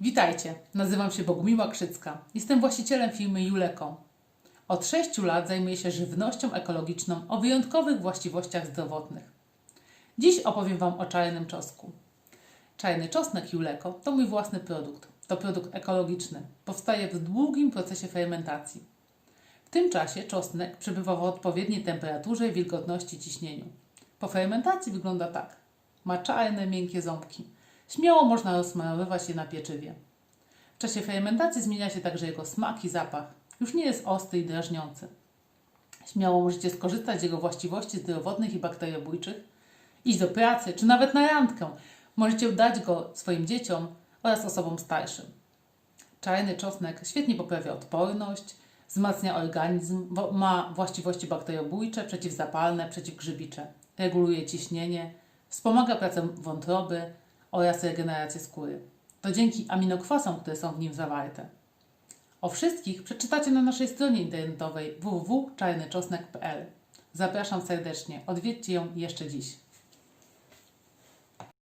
Witajcie, nazywam się Bogumiła Krzycka. Jestem właścicielem firmy Juleko. Od 6 lat zajmuję się żywnością ekologiczną o wyjątkowych właściwościach zdrowotnych. Dziś opowiem Wam o czarnym czosnku. Czarny czosnek Juleko to mój własny produkt. To produkt ekologiczny. Powstaje w długim procesie fermentacji. W tym czasie czosnek przebywa w odpowiedniej temperaturze, wilgotności ciśnieniu. Po fermentacji wygląda tak. Ma czarne, miękkie ząbki. Śmiało można rozsmarowywać je na pieczywie. W czasie fermentacji zmienia się także jego smak i zapach. Już nie jest ostry i drażniący. Śmiało możecie skorzystać z jego właściwości zdrowotnych i bakteriobójczych, iść do pracy czy nawet na randkę. Możecie dać go swoim dzieciom oraz osobom starszym. Czarny czosnek świetnie poprawia odporność, wzmacnia organizm, ma właściwości bakteriobójcze, przeciwzapalne, przeciwgrzybicze, reguluje ciśnienie, wspomaga pracę wątroby oraz regenerację skóry. To dzięki aminokwasom, które są w nim zawarte. O wszystkich przeczytacie na naszej stronie internetowej www.czarnyczosnek.pl. Zapraszam serdecznie, odwiedźcie ją jeszcze dziś.